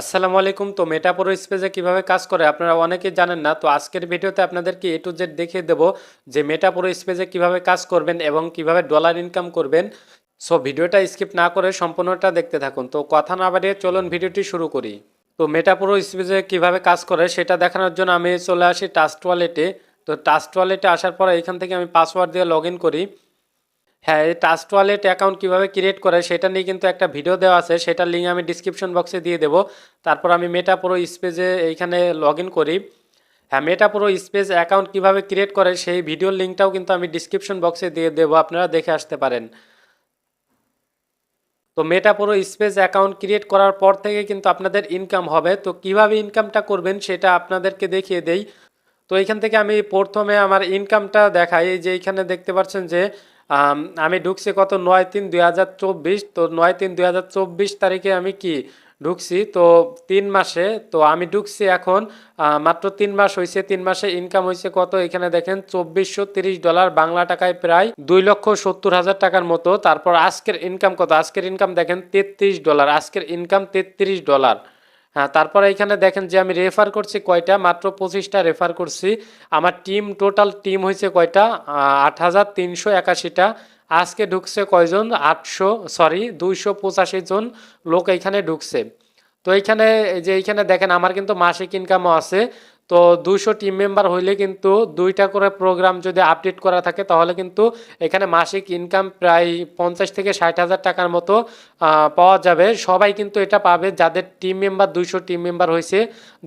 আসসালামু আলাইকুম। তো মেটাপোরো স্পেসে কীভাবে কাজ করে? আপনারা অনেকেই জানেন না। তো আজকের ভিডিওতে আপনাদেরকে এ টু জেড দেখিয়ে দেবো যে মেটাপোরো স্পেসে কীভাবে কাজ করবেন এবং কীভাবে ডলার ইনকাম করবেন। সো ভিডিওটা স্কিপ না করে সম্পূর্ণটা দেখতে থাকুন। তো কথা না বাড়িয়ে চলুন ভিডিওটি শুরু করি। তো মেটাপোরো স্পেসে কীভাবে কাজ করে সেটা দেখানোর জন্য আমি চলে আসি টাস্ট ওয়ালেটে তো টাস্ট ওয়ালেটে আসার পর এখান থেকে আমি পাসওয়ার্ড দিয়ে লগ করি। হ্যাঁ এই টাস্ট ওয়ালেট অ্যাকাউন্ট কীভাবে ক্রিয়েট করে সেটা নিয়ে কিন্তু একটা ভিডিও দেওয়া আছে। সেটার লিঙ্ক আমি ডিসক্রিপশন বক্সে দিয়ে দেবো। তারপর আমি মেটা পুরো স্পেসে এইখানে লগ করি। হ্যাঁ মেটা পুরো স্পেস অ্যাকাউন্ট কীভাবে ক্রিয়েট করে সেই ভিডিওর লিঙ্কটাও কিন্তু আমি ডিসক্রিপশন বক্সে দিয়ে দেবো। আপনারা দেখে আসতে পারেন। তো মেটা পুরো স্পেস অ্যাকাউন্ট ক্রিয়েট করার পর থেকে কিন্তু আপনাদের ইনকাম হবে। তো কীভাবে ইনকামটা করবেন সেটা আপনাদেরকে দেখিয়ে দেই। তো এখান থেকে আমি প্রথমে আমার ইনকামটা দেখাই। যে এখানে দেখতে পাচ্ছেন যে আম, ঢুকছি কত? নয় তিন দুই হাজার চব্বিশ। তো নয় তিন দুই হাজার চব্বিশ তারিখে আমি কি ঢুকছি? তো তিন মাসে তো আমি ঢুকছি এখন মাত্র তিন মাস হয়েছে তিন মাসে ইনকাম হয়েছে কত? এখানে দেখেন চব্বিশশো তিরিশ ডলার বাংলা টাকায় প্রায় দুই লক্ষ সত্তর হাজার টাকার মতো। তারপর আজকের ইনকাম কত? আজকের ইনকাম দেখেন তেত্রিশ ডলার আজকের ইনকাম তেত্রিশ ডলার হ্যাঁ তারপরে এখানে দেখেন যে আমি রেফার করছি কয়টা? মাত্র পঁচিশটা রেফার করছি। আমার টিম টোটাল টিম হয়েছে কয়টা? আট হাজার তিনশো একাশিটা। আজকে ঢুকছে কয়জন? আটশো সরি দুইশো পঁচাশি জন লোক এইখানে ঢুকছে। তো এইখানে এই যে এইখানে দেখেন, আমার কিন্তু মাসিক ইনকামও আছে। তো দুইশো টিম মেম্বার হইলে কিন্তু দুইটা করে প্রোগ্রাম যদি আপডেট করা থাকে, তাহলে কিন্তু এখানে মাসিক ইনকাম প্রায় পঞ্চাশ থেকে ষাট হাজার টাকার মতো পাওয়া যাবে। সবাই কিন্তু এটা পাবে, যাদের টিম মেম্বার দুইশো টিম মেম্বার হয়েছে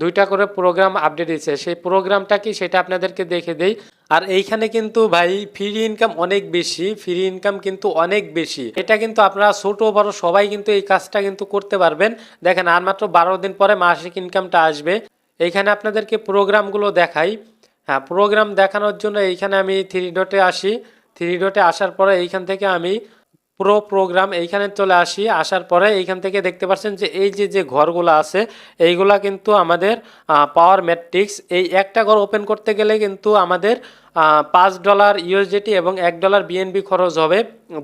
দুইটা করে প্রোগ্রাম আপডেট দিয়েছে। সেই প্রোগ্রামটা কি সেটা আপনাদেরকে দেখে দেই। আর এইখানে কিন্তু ভাই ফ্রি ইনকাম অনেক বেশি ফ্রি ইনকাম কিন্তু অনেক বেশি। এটা কিন্তু আপনারা ছোট বড় সবাই কিন্তু এই কাজটা কিন্তু করতে পারবেন। দেখেন, আর মাত্র বারো দিন পরে মাসিক ইনকামটা আসবে। এইখানে আপনাদেরকে প্রোগ্রামগুলো দেখাই। হ্যাঁ প্রোগ্রাম দেখানোর জন্য এইখানে আমি থ্রি ডটে আসি। থ্রি ডটে আসার পরে এইখান থেকে আমি প্রো প্রোগ্রাম এইখানে চলে আসি। আসার পরে এইখান থেকে দেখতে পাচ্ছেন যে এই যে যে ঘরগুলো আছে, এইগুলা কিন্তু আমাদের পাওয়ার ম্যাট্রিক্স এই একটা ঘর ওপেন করতে গেলে কিন্তু আমাদের পাঁচ ডলার ইউএসডিটি এবং এক ডলার বিএনবি খরচ হবে,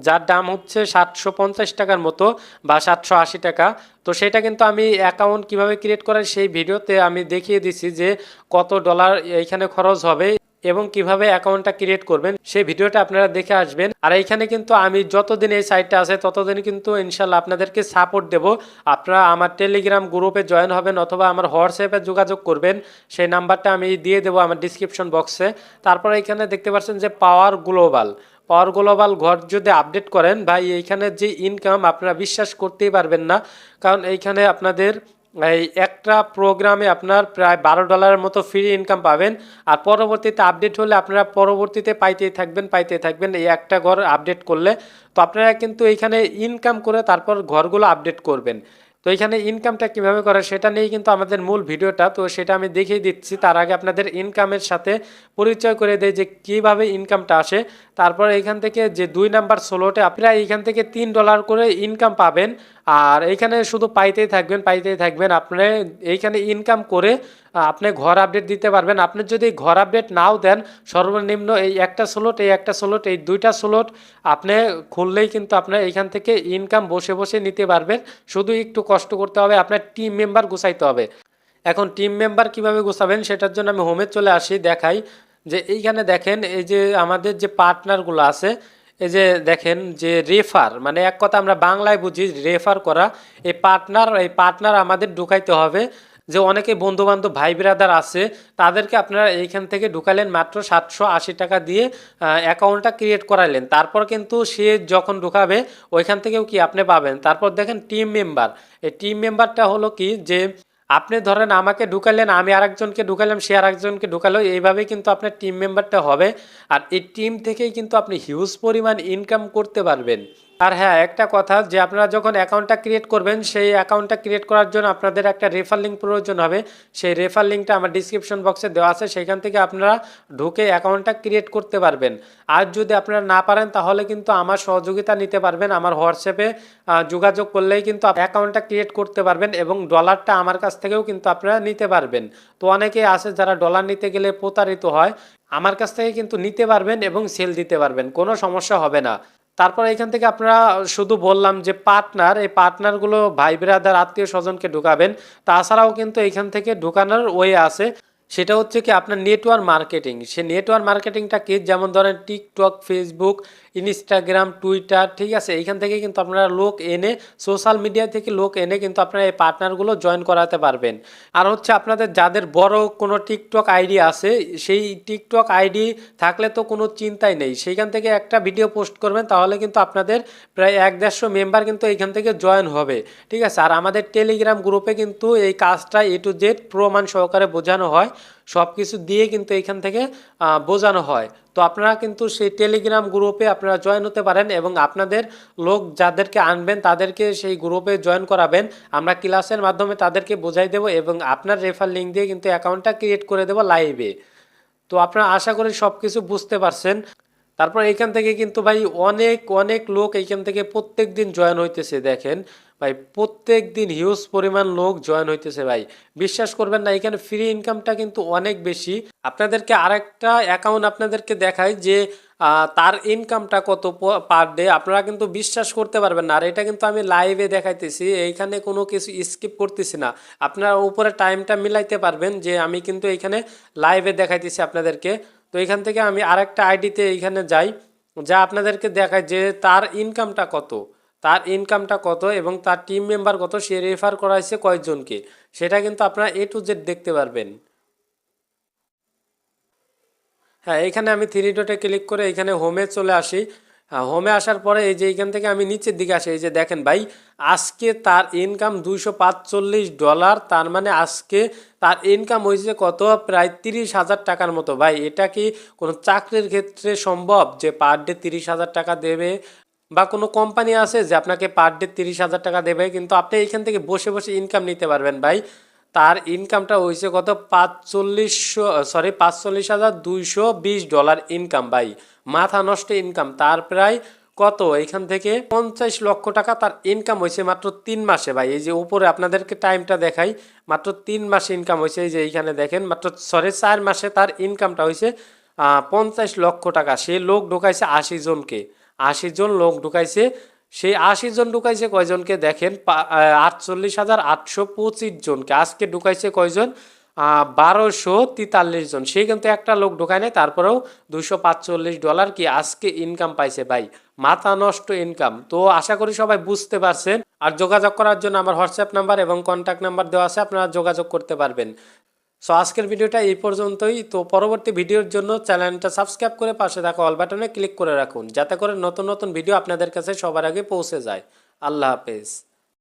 যার দাম হচ্ছে সাতশো পঞ্চাশ টাকার মতো বা সাতশো আশি টাকা। তো সেটা কিন্তু আমি অ্যাকাউন্ট কীভাবে ক্রিয়েট করার সেই ভিডিওতে আমি দেখিয়ে দিছি যে কত ডলার এইখানে খরচ হবে। এবং কীভাবে অ্যাকাউন্টটা ক্রিয়েট করবেন, সেই ভিডিওটা আপনারা দেখে আসবেন। আর এইখানে কিন্তু আমি যতদিন এই সাইটটা আছে, ততদিন কিন্তু ইনশাল্লাহ আপনাদেরকে সাপোর্ট দেব। আপনারা আমার টেলিগ্রাম গ্রুপে জয়েন হবেন অথবা আমার হোয়াটসঅ্যাপে যোগাযোগ করবেন। সেই নাম্বারটা আমি দিয়ে দেবো আমার ডিসক্রিপশন বক্সে তারপরে এখানে দেখতে পাচ্ছেন যে পাওয়ার গ্লোবাল পাওয়ার গ্লোবাল ঘর যদি আপডেট করেন, ভাই, এইখানে যে ইনকাম আপনারা বিশ্বাস করতেই পারবেন না। কারণ এইখানে আপনাদের এই একটা প্রোগ্রামে আপনার প্রায় বারো ডলারের মতো ফ্রি ইনকাম পাবেন। আর পরবর্তীতে আপডেট হলে আপনারা পরবর্তীতে পাইতেই থাকবেন পাইতেই থাকবেন। এই একটা ঘর আপডেট করলে তো আপনারা কিন্তু এইখানে ইনকাম করে তারপর ঘরগুলো আপডেট করবেন। তো এখানে ইনকামটা কীভাবে করে সেটা নিয়েই কিন্তু আমাদের মূল ভিডিওটা। তো সেটা আমি দেখিয়ে দিচ্ছি। তার আগে আপনাদের ইনকামের সাথে পরিচয় করে দেয় যে কীভাবে ইনকামটা আসে। তারপর এখান থেকে যে দুই নাম্বার ষোলোতে আপনারা এইখান থেকে তিন ডলার করে ইনকাম পাবেন। আর এইখানে শুধু পাইতেই থাকবেন পাইতেই থাকবেন। আপনি এইখানে ইনকাম করে আপনি ঘর আপডেট দিতে পারবেন। আপনি যদি ঘর আপডেট নাও দেন, সর্বনিম্ন এই একটা স্লট এই একটা স্লট এই দুইটা স্লট আপনি খুললেই কিন্তু আপনার এইখান থেকে ইনকাম বসে বসে নিতে পারবেন। শুধু একটু কষ্ট করতে হবে, আপনার টিম মেম্বার গুছাইতে হবে। এখন টিম মেম্বার কীভাবে গুছাবেন, সেটার জন্য আমি হোমে চলে আসি, দেখাই। যে এইখানে দেখেন, এই যে আমাদের যে পার্টনারগুলো আছে এই যে দেখেন যে রেফার মানে এক কথা আমরা বাংলায় বুঝি রেফার করা, এই পার্টনার এই পার্টনার আমাদের ঢুকাইতে হবে। যে অনেকে বন্ধু বান্ধব ভাই ব্রাদার আছে, তাদেরকে আপনারা এইখান থেকে ঢুকালেন মাত্র সাতশো আশি টাকা দিয়ে অ্যাকাউন্টটা ক্রিয়েট করাইলেন। তারপর কিন্তু সে যখন ঢুকাবে, ওইখান থেকেও কি আপনি পাবেন? তারপর দেখেন টিম মেম্বার এই টিম মেম্বারটা হলো কি যে আপনি ধরেন আমাকে ঢুকালেন, আমি আরেকজনকে ঢুকালাম, সে আরেকজনকে ঢুকালো, এইভাবেই কিন্তু আপনার টিম মেম্বারটা হবে। আর এই টিম থেকেই কিন্তু আপনি হিউজ পরিমাণ ইনকাম করতে পারবেন। আর হ্যাঁ একটা কথা যে আপনারা যখন অ্যাকাউন্টটা ক্রিয়েট করবেন, সেই অ্যাকাউন্টটা ক্রিয়েট করার জন্য আপনাদের একটা রেফার লিঙ্ক প্রয়োজন হবে। সেই রেফার লিঙ্কটা আমার ডিসক্রিপশন বক্সে দেওয়া আছে। সেখান থেকে আপনারা ঢুকে অ্যাকাউন্টটা ক্রিয়েট করতে পারবেন। আর যদি আপনারা না পারেন, তাহলে কিন্তু আমার সহযোগিতা নিতে পারবেন। আমার হোয়াটসঅ্যাপে যোগাযোগ করলেই কিন্তু অ্যাকাউন্টটা ক্রিয়েট করতে পারবেন এবং ডলারটা আমার কাছ থেকেও কিন্তু আপনারা নিতে পারবেন। তো অনেকেই আছে যারা ডলার নিতে গেলে প্রতারিত হয়, আমার কাছ থেকে কিন্তু নিতে পারবেন এবং সেল দিতে পারবেন। কোনো সমস্যা হবে না। তারপর এখান থেকে আপনারা শুধু বললাম যে পার্টনার এই পার্টনারগুলো ভাই ব্রাদার আত্মীয় স্বজনকে ঢুকাবেন। তাছাড়াও কিন্তু এখান থেকে ঢুকানোর ওয়ে আছে। সেটা হচ্ছে কি আপনার নেটওয়ার্ক মার্কেটিং সে নেটওয়ার্ক মার্কেটিংটা কি? যেমন ধরেন টিকটক ফেসবুক ইনস্টাগ্রাম টুইটার ঠিক আছে? এইখান থেকে কিন্তু আপনারা লোক এনে সোশ্যাল মিডিয়া থেকে লোক এনে কিন্তু আপনারা এই পার্টনারগুলো জয়েন করাতে পারবেন। আর হচ্ছে আপনাদের যাদের বড় কোনো টিকটক আইডি আছে, সেই টিকটক আইডি থাকলে তো কোনো চিন্তাই নেই। সেইখান থেকে একটা ভিডিও পোস্ট করবেন, তাহলে কিন্তু আপনাদের প্রায় এক দেড়শো মেম্বার কিন্তু এইখান থেকে জয়েন হবে। ঠিক আছে? আর আমাদের টেলিগ্রাম গ্রুপে কিন্তু এই কাজটা এ টু জেড প্রমাণ সহকারে বোঝানো হয়। সব কিছু দিয়ে কিন্তু এইখান থেকে বোঝানো হয়। তো আপনারা কিন্তু সেই টেলিগ্রাম গ্রুপে আপনারা জয়েন হতে পারেন এবং আপনাদের লোক যাদেরকে আনবেন, তাদেরকে সেই গ্রুপে জয়েন করাবেন। আমরা ক্লাসের মাধ্যমে তাদেরকে বোঝাই দেবো এবং আপনার রেফার লিঙ্ক দিয়ে কিন্তু অ্যাকাউন্টটা ক্রিয়েট করে দেবো লাইভে তো আপনারা আশা করি সব কিছু বুঝতে পারছেন। তারপর এখান থেকে কিন্তু ভাই অনেক অনেক লোক এইখান থেকে প্রত্যেক দিন জয়েন হইতেছে, দেখেন। ভাই, প্রত্যেক দিন হিউজ পরিমাণ লোক জয়েন হইতেছে ভাই। বিশ্বাস করবেন না, এখানে ফ্রি ইনকামটা কিন্তু অনেক বেশি। আপনাদেরকে আরেকটা অ্যাকাউন্ট আপনাদেরকে দেখাই যে তার ইনকামটা কত পার ডে আপনারা কিন্তু বিশ্বাস করতে পারবেন না। আর এটা কিন্তু আমি লাইভে দেখাইতেছি, এইখানে কোনো কিছু স্কিপ করতেছি না। আপনারা উপরে টাইমটা মিলাইতে পারবেন যে, আমি কিন্তু এইখানে লাইভে দেখাইতেছি আপনাদেরকে। তো এখান থেকে আমি আরেকটা আইডিতে এইখানে যাই, যা আপনাদেরকে দেখায় যে, তার ইনকামটা কত। তার ইনকামটা কত এবং তার টিম মেম্বার কত সে রেফার করাইছে কয়েকজনকে। সেটা কিন্তু আপনারা এ টু জেড দেখতে পারবেন। হ্যাঁ এখানে আমি থ্রি ডটে ক্লিক করে এখানে হোমে চলে আসি। হ্যাঁ, হোমে আসার পরে এই যে এখান থেকে আমি নিচের দিকে আসি। এই যে দেখেন ভাই আজকে তার ইনকাম দুইশো ডলার তার মানে আজকে তার ইনকাম হয়েছে কত? প্রায় তিরিশ হাজার টাকার মতো। ভাই এটা কি কোনো চাকরির ক্ষেত্রে সম্ভব যে পার ডে তিরিশ হাজার টাকা দেবে? বা কোনো কোম্পানি আছে যে আপনাকে পার ডে তিরিশ হাজার টাকা দেবে, কিন্তু আপনি এইখান থেকে বসে বসে ইনকাম নিতে পারবেন ভাই। তার ইনকামটা হয়েছে কত? পাঁচচল্লিশশো সরি পাঁচচল্লিশ হাজার দুইশো বিশ ডলার ইনকাম ভাই। মাথা নষ্ট ইনকাম তার প্রায় কত? এখান থেকে পঞ্চাশ লক্ষ টাকা তার ইনকাম হয়েছে মাত্র তিন মাসে ভাই। এই যে উপরে আপনাদেরকে টাইমটা দেখাই, মাত্র তিন মাসে ইনকাম হয়েছে। এই যে এইখানে দেখেন, মাত্র সরি চার মাসে তার ইনকামটা হয়েছে পঞ্চাশ লক্ষ টাকা। সে লোক ঢোকাইছে আশি জনকে। আশি জন লোক ঢুকাইছে। সেই আশি জন ঢুকাইছে কয়জনকে দেখেন? আটচল্লিশ হাজার আটশো পঁচিশ জনকে। আজকে ঢুকাইছে কয়জন? বারোশো তেতাল্লিশ জন। সে কিন্তু একটা লোক ঢুকায় নাই, তারপরেও দুশো পাঁচচল্লিশ ডলার কি আজকে ইনকাম পাইছে ভাই? মাথা নষ্ট ইনকাম তো আশা করি সবাই বুঝতে পারছেন। আর যোগাযোগ করার জন্য আমার হোয়াটসঅ্যাপ নাম্বার এবং কন্ট্যাক্ট নাম্বার দেওয়া আছে, আপনারা যোগাযোগ করতে পারবেন। সো আজকের ভিডিওটা এই পর্যন্তই। তো পরবর্তী ভিডিওর জন্য চ্যানেলটা সাবস্ক্রাইব করে পাশে থাকা অল বাটনে ক্লিক করে রাখুন, যাতে করে নতুন নতুন ভিডিও আপনাদের কাছে সবার আগে পৌঁছে যায়। আল্লাহ হাফেজ।